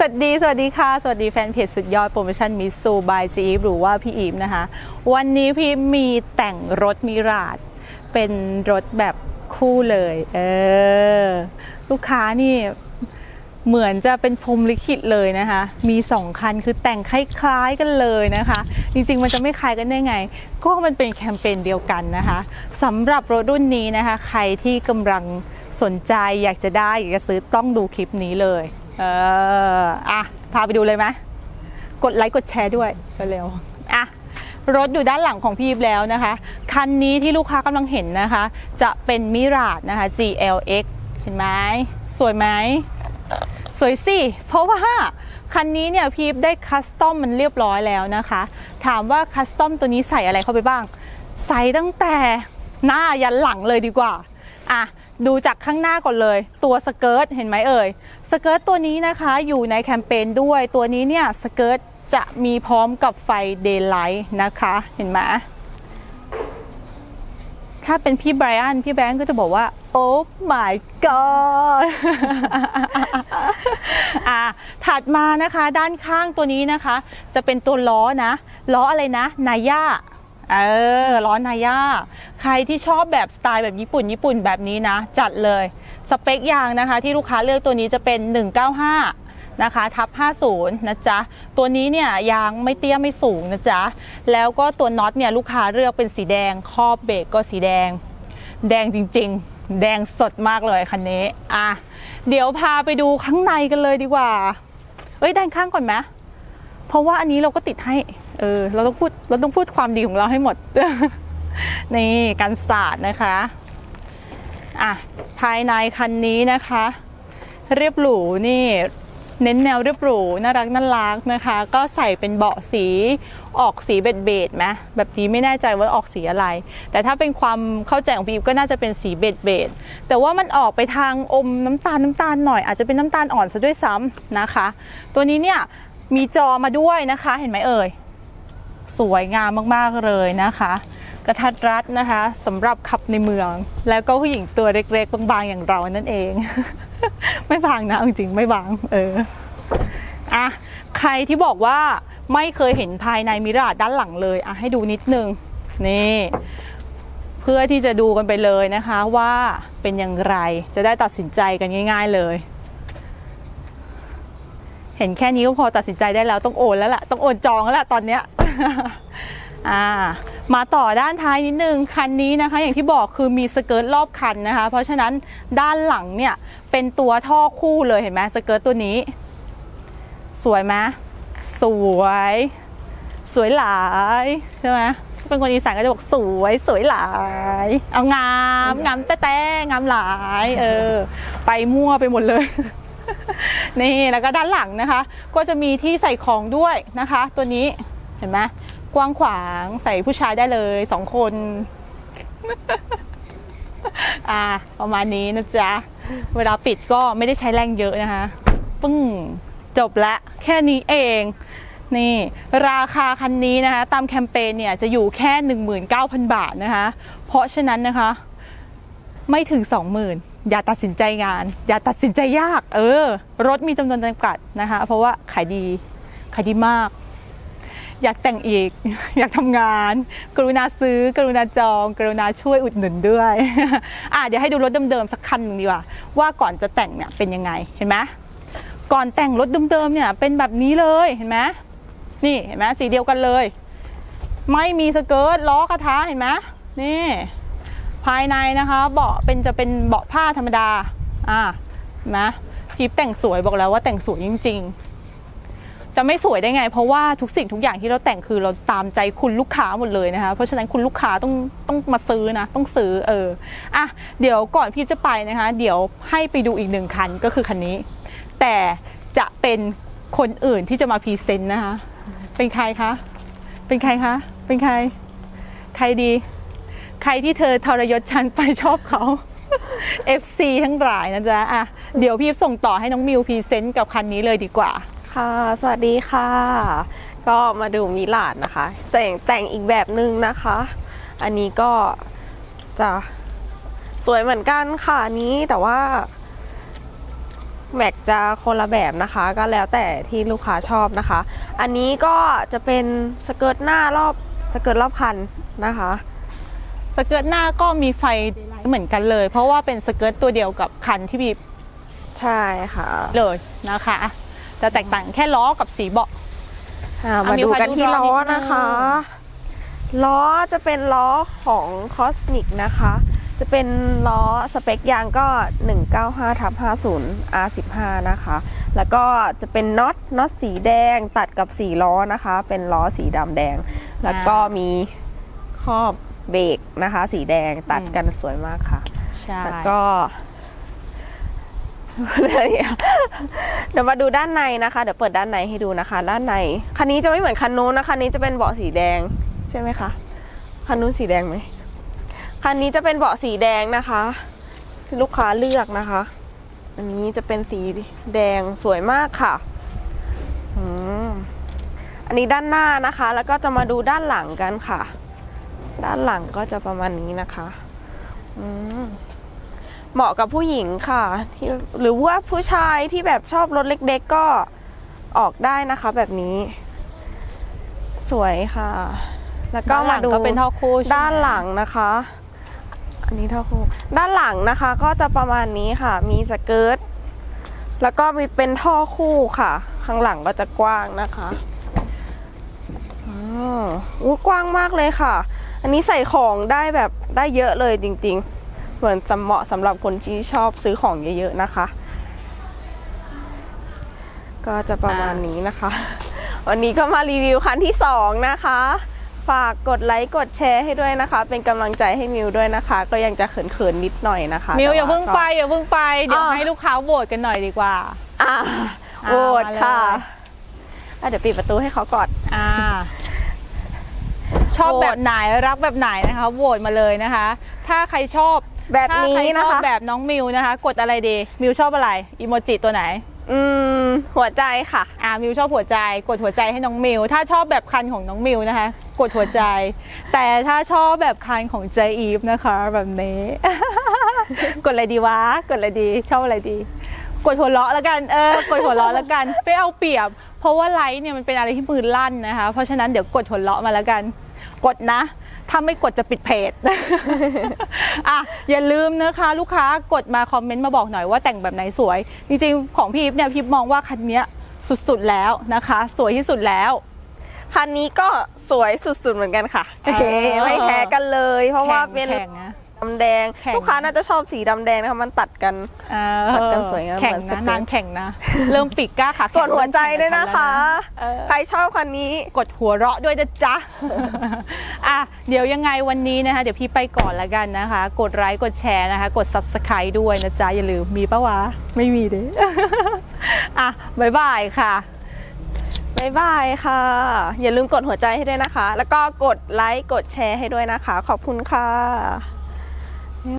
สวัสดี สวัสดีค่ะ สวัสดีแฟนเพจสุดยอดโปรโมชั่นมิสูบายจีอีฟหรือว่าพี่อีฟนะคะ วันนี้พี่มีแต่งรถมิราด เป็นรถแบบคู่เลย เออ ลูกค้านี่เหมือนจะเป็นพรมลิขิตเลยนะคะ มีสองคันคือแต่งคล้ายๆกันเลยนะคะ จริงๆมันจะไม่คล้ายกันได้ไง ก็มันเป็นแคมเปญเดียวกันนะคะสำหรับรถรุ่นนี้นะคะ ใครที่กำลังสนใจอยากจะได้อยากจะซื้อต้องดูคลิปนี้เลย เอออะพาไปดูเลยไหมกดไลค์กดแชร์ด้วยเร็วๆอะรถอยู่ด้านหลังของพี่อีฟแล้วนะคะ คันนี้ที่ลูกค้ากำลังเห็นนะคะ จะเป็นมิราดนะคะ GLX เห็นไหมสวยไหมสวยสิ เพราะว่าคันนี้เนี่ยพี่อีฟได้คัสตอมมันเรียบร้อยแล้วนะคะ ถามว่าคัสตอมตัวนี้ใส่อะไรเข้าไปบ้าง ใส่ตั้งแต่หน้ายันหลังเลยดีกว่า อะ ดูจากข้างหน้าก่อนเลย ตัวสเกิร์ตเห็นไหมเอ่ยสเกิร์ตตัวนี้นะคะอยู่ในแคมเปญด้วยตัวนี้เนี่ยสเกิร์ตจะมีพร้อมกับไฟเดย์ไลท์นะคะเห็นไหมถ้าเป็นพี่ไบรอันพี่แบงก์ก็จะบอกว่า โอ้ my god อะถัดมานะคะด้านข้างตัวนี้นะคะ จะเป็นตัวล้อนะ ล้ออะไรนะ นายา เออล้อนนายาใครที่ชอบแบบสไตล์แบบญี่ปุ่นญี่ปุ่นแบบนี้นะ จัดเลยสเปคยางนะคะ ที่ลูกค้าเลือกตัวนี้จะเป็น 195 นะคะทับ 50 นะจ๊ะ ตัวนี้เนี่ยยางไม่เตี้ยไม่สูงนะจ๊ะ แล้วก็ตัวน็อตเนี่ยลูกค้าเลือกเป็นสีแดงครอบเบรกก็สีแดง แดงจริง ๆ แดงสดมากเลยคันนี้อะเดี๋ยวพาไปดูข้างในกันเลยดีกว่า เอ้ยด้านข้างก่อนไหมเพราะว่าอันนี้เราก็ติดให้ ออเราต้องพูดเราต้องพูดความดีของเราให้หมด นี่กันศาสตร์นะคะอะภายในคันนี้นะคะ เรียบหรูนี่เน้นแนวเรียบหรูน่ารักน่ารักนะคะ ก็ใส่เป็นเบาะสีออกสีเบจเบจๆไหมแบบนี้ไม่แน่ใจว่าออกสีอะไร แต่ถ้าเป็นความเข้าใจของพีก็น่าจะเป็นสีเบจเบจๆแต่ว่ามันออกไปทางอมน้ำตาลน้ำตาลหน่อยอาจจะเป็นน้ำตาลอ่อนซะด้วยซ้ำนะคะ ตัวนี้เนี่ยมีจอมาด้วยนะคะ เห็นไหมเอ่ย สวยงามมากๆเลยนะคะ กระทัดรัดนะคะสำหรับขับในเมือง แล้วก็ผู้หญิงตัวเล็กๆบางๆอย่างเรานั่นเอง ไม่บางนะจริงๆไม่บางเอออะใครที่บอกว่าไม่เคยเห็นภายในมิราดด้านหลังเลยอะให้ดูนิดนึงนี่เพื่อที่จะดูกันไปเลยนะคะว่าเป็นอย่างไรจะได้ตัดสินใจกันง่าย ๆเลย เห็นแค่นี้ก็พอตัดสินใจได้แล้วต้องโอนแล้วล่ะต้องโอนจองแล้วล่ะตอนเนี้ย มาต่อด้านท้ายนิดนึงคันนี้นะคะ อย่างที่บอกคือมีสเกิร์ตรอบคันนะคะ เพราะฉะนั้นด้านหลังเนี่ยเป็นตัวท่อคู่เลยเห็นไหมสเกิร์ตตัวนี้ สวยไหมสวย สวยหลายใช่ไหมเป็นคนอีสานก็จะบอกสวยสวยหลาย เอางามงามแต่แต่งามหลายเออไปมั่วไปหมดเลย นี่แล้วก็ด้านหลังนะคะ ก็จะมีที่ใส่ของด้วยนะคะ ตัวนี้ เห็นไหมกว้างขวางใส่ผู้ชายได้เลยสองคน อ่าประมาณนี้นะจ๊ะ เวลาปิดก็ไม่ได้ใช้แรงเยอะนะคะ ปึ้ง จบละ แค่นี้เองนี่ราคาคันนี้นะคะ ตามแคมเปญเนี่ยจะอยู่แค่ 19,000 บาทนะคะ เพราะฉะนั้นนะคะ ไม่ถึง 20,000 อย่าตัดสินใจงาน อย่าตัดสินใจยาก เออ รถมีจำนวนจำกัดนะคะ เพราะว่าขายดี ขายดีมาก อยากแต่งอีก อยากทำงาน กรุณาซื้อ กรุณาจอง กรุณาช่วยอุดหนุนด้วย อะเดี๋ยวให้ดูรถเดิมๆสักคันหนึ่งดีกว่า ว่าก่อนจะแต่งเนี่ยเป็นยังไงเห็นไหมก่อนแต่งรถเดิมๆเนี่ยเป็นแบบนี้เลยเห็นไหมนี่เห็นไหมสีเดียวกันเลย ไม่มีสเกิร์ตล้อกระทะเห็นไหมนี่ ภายในนะคะเบาะเป็นจะเป็นเบาะผ้าธรรมดาอ่าเห็นไหมกิฟแต่งสวยบอกแล้วว่าแต่งสวยจริง ๆ จะไม่สวยได้ไง เพราะว่าทุกสิ่งทุกอย่างที่เราแต่งคือเราตามใจคุณลูกค้าหมดเลยนะคะ เพราะฉะนั้นคุณลูกค้าต้องต้องมาซื้อนะต้องซื้อเอออะเดี๋ยวก่อนพี่จะไปนะคะ เดี๋ยวให้ไปดูอีกหนึ่งคันก็คือคันนี้ แต่จะเป็นคนอื่นที่จะมาพรีเซนต์นะคะ เป็นใครคะ เป็นใครคะ เป็นใคร ใครดี ใครที่เธอทรยศฉันไปชอบเขา FC ทั้งหลายนะจ๊ะอะเดี๋ยวพี่ส่งต่อให้น้องมิวพรีเซนต์กับคันนี้เลยดีกว่า ค่ะ สวัสดีค่ะ ก็มาดูมิลาดนะคะแต่งแต่งอีกแบบหนึ่งนะคะ อันนี้ก็จะสวยเหมือนกันค่ะอันนี้แต่ว่า แม็กจะคนละแบบนะคะ ก็แล้วแต่ที่ลูกค้าชอบนะคะ อันนี้ก็จะเป็นสเกิร์ตหน้ารอบสเกิร์ตรอบคันนะคะสเกิร์ตหน้าก็มีไฟเหมือนกันเลย เพราะว่าเป็นสเกิร์ตตัวเดียวกับคันที่บีบใช่ค่ะ เลยนะคะ จะแตกต่างแค่ล้อกับสีเบาะ อ่าอะมามีดูความกันที่รู้ล้อนิดนึงนะคะ ล้อจะเป็นล้อของคอสมิกนะคะ จะเป็นล้อสเปคยางก็ 195ทับ50 R15 นะคะ แล้วก็จะเป็นน็อตน็อตสีแดงตัดกับสีล้อนะคะ เป็นล้อสีดำแดง แล้วก็มีครอบเบรกนะคะ สีแดงตัดกันสวยมากค่ะ ใช่ แล้วก็ เดี๋ยวมาดูด้านในนะคะ เดี๋ยวเปิดด้านในให้ดูนะคะ ด้านใน คันนี้จะไม่เหมือนคันนู้นนะคันนี้จะเป็นเบาะสีแดงใช่ไหมคะ คันนู้นสีแดงไหม คันนี้จะเป็นเบาะสีแดงนะคะ ลูกค้าเลือกนะคะ อันนี้จะเป็นสีแดงสวยมากค่ะอืมอันนี้ด้านหน้านะคะ แล้วก็จะมาดูด้านหลังกันค่ะ ด้านหลังก็จะประมาณนี้นะคะ อืม เหมาะกับผู้หญิงค่ะที่หรือว่าผู้ชายที่แบบชอบรถเล็กๆก็ออกได้นะคะแบบนี้ สวยค่ะ แล้วก็ด้านหมาลังดูก็เป็นท่อคู่ใช่ไมด้านหลังนะคะ อันนี้เท่าคู่ ด้านหลังนะคะ ก็จะประมาณนี้ค่ะ มีสเกิร์ตแล้วก็มีเป็นท่อคู่ค่ะ ข้างหลังก็จะกว้างนะคะอ๋ออู้กว้างมากเลยค่ะ อันนี้ใส่ของได้แบบได้เยอะเลยจริง ๆ เหมือนสำเหมาะสำหรับคนที่ชอบซื้อของเยอะๆนะคะ ก็จะประมาณนี้นะคะ วันนี้ก็มารีวิวคันที่สองนะคะ ฝากกดไลค์กดแชร์ให้ด้วยนะคะ เป็นกำลังใจให้มิวด้วยนะคะ ก็ยังจะเขินๆนิดหน่อยนะคะมิวแต่อย่าเพิ่งก็ไปอย่าเพิ่งไปเดี๋ยวอ่าให้ลูกค้าโหวตกันหน่อยดีกว่าอ่าอ่าโหวตค่ะมาเลยอะเดี๋ยวปิดประตูให้เขาก่อนอ่าชอบโหวตแบบไหนรักแบบไหนนะคะโหวตมาเลยนะคะ ถ้าใครชอบ แบบนี้ถ้าใครชนะอบคะแบบน้องมิวนะคะ กดอะไรดีมิวชอบอะไรอีโมจิตัวไหน อืม หัวใจค่ะ อ่ามิวชอบหัวใจ กดหัวใจให้น้องมิว ถ้าชอบแบบคันของน้องมิวนะคะ กดหัวใจ แต่ถ้าชอบแบบคันของเจอีฟนะคะ แบบนี้ กดอะไรดีวะ กดอะไรดี ชอบอะไรดี กดหัวเราะแล้วกัน เออ กดหัวเราะแล้วกันไม่เอาเปรียบ เพราะว่าไลฟ์เนี่ยมันเป็นอะไรที่มือลั่นนะคะ เพราะฉะนั้นเดี๋ยวกดหัวเราะมาแล้วกัน กดนะ ถ้าไม่กดจะปิดเพจ อะอย่าลืมนะคะ ลูกค้ากดมาคอมเมนต์มาบอกหน่อยว่าแต่งแบบไหนสวย จริงๆ ของพี่อีฟเนี่ยพี่อีฟมองว่าคันเนี้ยสุดๆแล้วนะคะ สวยที่สุดแล้ว คันนี้ก็สวยสุดๆเหมือนกันค่ะเออไม่แพ้กันเลย เพราะว่าแข่งเป็นแข่งนะดำแดง แข่งลูกค้าน่าจะชอบสีดำแดงนะคะมันตัดกัน เออขัดกันสวยงามแข่งเหมือนสนะเก็ตนางแข่งนะ เริ่มปีกกล้าขากแข็งดหัวใจด้วยนะคะ เออ ใครชอบคันนี้ กดหัวเราะด้วยนะจ๊ะ อะ เดี๋ยวยังไงวันนี้นะคะ เดี๋ยวพี่ไปก่อนละกันนะคะ กดไลค์ กดแชร์นะคะ กด subscribe ด้วยนะจ๊ะ อย่าลืม มีปะวะ ไม่มีเด้ อะ บ๊ายบายค่ะ บ๊ายบายค่ะ อย่าลืมกดหัวใจให้ด้วยนะคะ แล้วก็กดไลค์ กดแชร์ให้ด้วยนะคะ ขอบคุณค่ะ